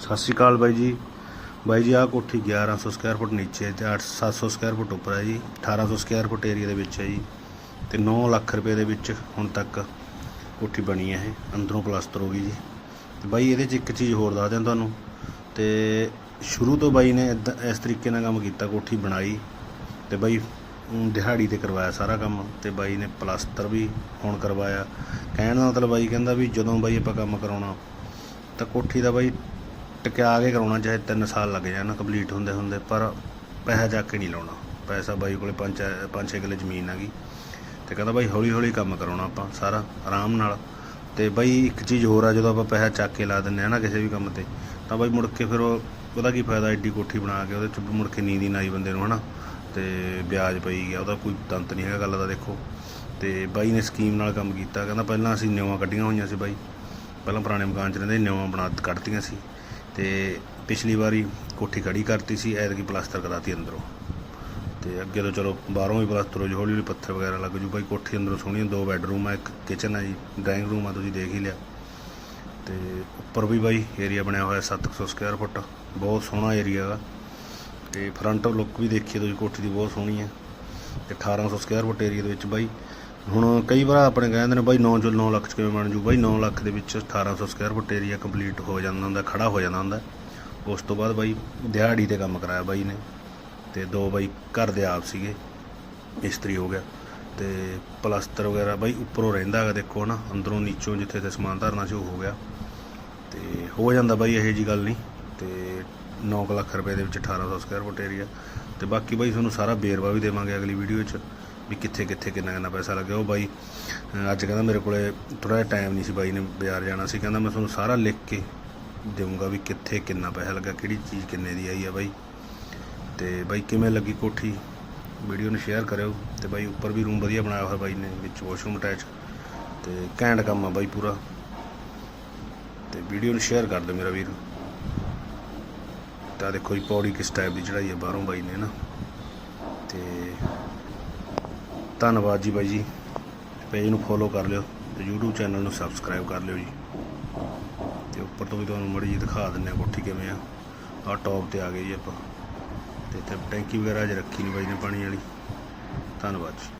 ਸਤਿ ਸ਼੍ਰੀ ਅਕਾਲ ਬਾਈ ਜੀ। ਬਾਈ ਜੀ, ਆਹ ਕੋਠੀ 1100 ਸਕੁਅਰ ਫੁੱਟ ਨੀਚੇ ਹੈ ਤੇ 8 700 ਸਕੁਅਰ ਫੁੱਟ ਉੱਪਰ ਹੈ ਜੀ। 1800 ਸਕੁਅਰ ਫੁੱਟ ਏਰੀਆ ਦੇ ਵਿੱਚ ਹੈ ਜੀ। ਤੇ 9 ਲੱਖ ਰੁਪਏ ਦੇ ਵਿੱਚ ਹੁਣ ਤੱਕ ਕੋਠੀ ਬਣੀ ਹੈ ਇਹ। ਅੰਦਰੋਂ ਪਲਾਸਟਰ ਹੋ ਗਈ ਜੀ। ਤੇ ਬਾਈ, ਇਹਦੇ 'ਚ ਇੱਕ ਚੀਜ਼ ਹੋਰ ਦੱਸ ਦਿਆਂ ਤੁਹਾਨੂੰ। ਤੇ ਸ਼ੁਰੂ ਤੋਂ ਬਾਈ ਨੇ ਏਦਾਂ- ਇਸ ਤਰੀਕੇ ਨਾਲ ਕੰਮ ਕੀਤਾ, ਕੋਠੀ ਬਣਾਈ। ਤੇ ਬਾਈ ਦਿਹਾੜੀ ਤੇ ਕਰਵਾਇਆ ਸਾਰਾ ਕੰਮ। ਤੇ ਬਾਈ ਨੇ ਪਲਾਸਟਰ ਵੀ ਹੁਣ ਕਰਵਾਇਆ। ਕਹਿਣ ਦਾ ਮਤਲਬ ਬਾਈ ਕਹਿੰਦਾ ਵੀ ਜਦੋਂ ਬਾਈ ਆਪਾਂ ਕੰਮ ਕਰਾਉਣਾ, ਤਾਂ ਕੋਠੀ ਦਾ ਬਾਈ ਟਕਿਆ ਕੇ ਕਰਾਉਣਾ ਚਾਹੇ 3 ਸਾਲ ਲੱਗ ਜਾਣ ਕੰਪਲੀਟ ਹੁੰਦੇ ਹੁੰਦੇ ਪਰ ਪੈਸਾ ਜਾ ਕੇ ਨਹੀਂ ਲਾਉਣਾ। ਪੈਸਾ ਬਾਈ ਕੋਲੇ 5 5-6 ਕਿੱਲੇ ਜ਼ਮੀਨ ਹੈਗੀ। ਤੇ ਕਹਿੰਦਾ ਬਾਈ ਹੌਲੀ ਹੌਲੀ ਕੰਮ ਕਰਾਉਣਾ ਆਪਾਂ ਸਾਰਾ ਆਰਾਮ ਨਾਲ। ਤੇ ਬਾਈ ਇੱਕ ਚੀਜ਼ ਹੋਰ ਆ ਜਦੋਂ ਆਪਾਂ ਪੈਸਾ ਚੱਕ ਕੇ ਲਾ ਦਿੰਨੇ ਆ ਨਾ ਕਿਸੇ ਵੀ ਕੰਮ ਤੇ ਤਾਂ ਬਾਈ ਮੁੜ ਕੇ ਫਿਰ ਉਹ ਉਹਦਾ ਕੀ ਫਾਇਦਾ ਐਡੀ ਕੋਠੀ ਬਣਾ ਕੇ ਉਹਦੇ ਚ ਮੁੜ ਕੇ ਨੀਂਦ ਹੀ ਨਾ ਆਈ ਬੰਦੇ ਨੂੰ ਹਨਾ। ਤੇ ਵਿਆਜ ਪਈ ਗਿਆ ਉਹਦਾ ਕੋਈ ਤੰਤ ਨਹੀਂ ਹੈਗਾ ਗੱਲ ਦਾ ਦੇਖੋ। ਤੇ ਬਾਈ ਨੇ ਸਕੀਮ ਨਾਲ ਕੰਮ ਕੀਤਾ ਕਹਿੰਦਾ ਪਹਿਲਾਂ ਅਸੀਂ ਨਿਉਆਂ ਕੱਢੀਆਂ ਹੋਈਆਂ ਸੀ ਬਾਈ। ਪਹਿਲਾਂ ਪੁਰਾਣੇ ਮਕਾਨ 'ਚ ਰਹਿੰਦੇ ਸੀ, ਨਿਉਆਂ ਬਣਾ ਕੱਢਤੀਆਂ ਸੀ। ਤੇ ਪਿਛਲੀ ਵਾਰੀ ਕੋਠੀ ਖੜੀ ਕਰਤੀ ਸੀ ਐਤਕੀ ਪਲਾਸਟਰ ਕਰਾਤੀ ਅੰਦਰੋਂ। ਤੇ ਅੱਗੇ ਤੋਂ ਚਲੋ ਬਾਹਰੋਂ ਵੀ ਪਲਾਸਟਰ ਹੋ ਜੀ ਹੌਲੀ ਹੌਲੀ ਪੱਥਰ ਵਗੈਰਾ ਲੱਗ ਜੂ। ਬਾਈ ਕੋਠੀ ਅੰਦਰੋਂ ਸੋਹਣੀ ਆ, ਦੋ ਬੈੱਡਰੂਮ ਆ ਇੱਕ ਕਿਚਨ ਆ ਜੀ ਡਰਾਇੰਗ ਰੂਮ ਆ ਤੁਸੀਂ ਦੇਖ ਹੀ ਲਿਆ। ਤੇ ਉੱਪਰ ਵੀ ਬਾਈ ਏਰੀਆ ਬਣਿਆ ਹੋਇਆ 700 ਸਕੁਅਰ ਫੁੱਟ ਬਹੁਤ ਸੋਹਣਾ ਏਰੀਆ ਹੈਗਾ ਤੇ ਫਰੰਟ ਲੁੱਕ ਵੀ ਦੇਖੀਏ ਤੁਸੀਂ ਕੋਠੀ ਦੀ ਬਹੁਤ ਸੋਹਣੀ ਹੈ ਤੇ 1800 ਸਕੁਅਰ ਫੁੱਟ ਏਰੀਆ ਦੇ ਵਿੱਚ ਬਾਈ ਹੁਣ ਕਈ ਵਾਰ ਆਪਣੇ ਕਹਿੰਦੇ ਨੇ ਬਾਈ 9 ਚੋਂ 9 ਲੱਖ ਚ ਕਿਵੇਂ ਬਣ ਜੂ? ਬਾਈ 9 ਲੱਖ ਦੇ ਵਿੱਚ 1800 ਸਕੁਅਰ ਫੁੱਟ ਏਰੀਆ ਕੰਪਲੀਟ ਹੋ ਜਾਂਦਾ ਹੁੰਦਾ, ਖੜਾ ਹੋ ਜਾਂਦਾ ਹੁੰਦਾ। ਉਸ ਤੋਂ ਬਾਅਦ ਬਾਈ ਦਿਹਾੜੀ ਤੇ ਕੰਮ ਕਰਾਇਆ ਬਾਈ ਨੇ ਤੇ ਦੋ ਬਾਈ ਘਰ ਦੇ ਆਪ ਸੀਗੇ ਇਸਤਰੀ ਹੋ ਗਿਆ ਤੇ ਪਲਸਤਰ ਵਗੈਰਾ ਬਾਈ ਉੱਪਰੋਂ ਰਹਿੰਦਾ ਹੈਗਾ ਦੇਖੋ ਨਾ ਅੰਦਰੋਂ ਨੀਚੋਂ ਜਿੱਥੇ ਤੇ ਸਮਾਨ ਧਰਨਾ ਸੀ ਉਹ ਹੋ ਗਿਆ। ਤੇ ਹੋ ਜਾਂਦਾ ਬਾਈ ਇਹੋ ਜੀ ਗੱਲ ਨਹੀਂ, ਤੇ 9 ਲੱਖ ਰੁਪਏ ਦੇ ਵਿੱਚ 1800 ਸਕੁਅਰ ਫੁੱਟ ਏਰੀਆ ਤੇ ਬਾਕੀ ਬਾਈ ਤੁਹਾਨੂੰ ਸਾਰਾ ਬੇਰਵਾ ਵੀ ਦੇਵਾਂਗੇ ਅਗਲੀ ਵੀਡੀਓ 'ਚ। ਵੀ ਕਿੱਥੇ ਕਿੱਥੇ ਕਿੰਨਾ ਕਿੰਨਾ ਪੈਸਾ ਲੱਗਿਆ। ਉਹ ਬਾਈ ਅੱਜ ਕਹਿੰਦਾ ਮੇਰੇ ਕੋਲੇ ਥੋੜਾ ਜਿਹਾ ਟਾਈਮ ਨਹੀਂ ਸੀ ਬਾਈ ਨੇ ਬਾਜ਼ਾਰ ਜਾਣਾ ਸੀ। ਕਹਿੰਦਾ ਮੈਂ ਤੁਹਾਨੂੰ ਸਾਰਾ ਲਿਖ ਕੇ ਦੇਵਾਂਗਾ ਵੀ ਕਿੱਥੇ ਕਿੰਨਾ ਪੈਸਾ ਲੱਗਾ ਕਿਹੜੀ ਚੀਜ਼ ਕਿੰਨੇ ਦੀ ਆਈ ਆ ਬਾਈ। ਤੇ ਬਾਈ ਕਿਵੇਂ ਲੱਗੀ ਕੋਠੀ? ਵੀਡੀਓ ਨੂੰ ਸ਼ੇਅਰ ਕਰਿਓ। ਤੇ ਬਾਈ ਉੱਪਰ ਵੀ ਰੂਮ ਵਧੀਆ ਬਣਾਇਆ ਹੋਇਆ ਬਾਈ ਨੇ, ਵਿੱਚ ਵਾਸ਼ਰੂਮ ਅਟੈਚ ਤੇ ਘੈਂਟ ਕੰਮ ਆ ਬਾਈ ਪੂਰਾ। ਤੇ ਵੀਡੀਓ ਨੂੰ ਸ਼ੇਅਰ ਕਰ ਦਿਓ ਮੇਰਾ ਵੀਰ। ਤਾਂ ਦੇਖੋ ਜੀ ਪੌੜੀ ਕਿਸ ਟਾਈਪ ਦੀ ਚੜਾਈ ਹੈ ਬਾਹਰੋਂ ਬਾਈ ਨੇ ਨਾ। ਤੇ ਧੰਨਵਾਦ ਜੀ ਬਾਈ ਜੀ। ਪੇਜ ਨੂੰ ਫੋਲੋ ਕਰ ਲਿਓ ਤੇ YouTube ਚੈਨਲ ਨੂੰ ਸਬਸਕ੍ਰਾਈਬ ਕਰ ਲਿਓ ਜੀ। ਤੇ ਉੱਪਰ ਤੋਂ ਵੀ ਤੁਹਾਨੂੰ ਮੜੀ ਜੀ ਦਿਖਾ ਦਿੰਨੇ ਆ ਕੋਠੀ ਕਿਵੇਂ ਆ। ਆ ਟੌਪ ਤੇ ਆ ਗਏ ਜੀ ਆਪਾਂ। ਤੇ ਇੱਥੇ ਟੈਂਕੀ ਵਗੈਰਾ ਅਜੇ ਰੱਖੀ ਨਹੀਂ ਬਾਈ ਨੇ ਪਾਣੀ ਵਾਲੀ। ਧੰਨਵਾਦ ਜੀ।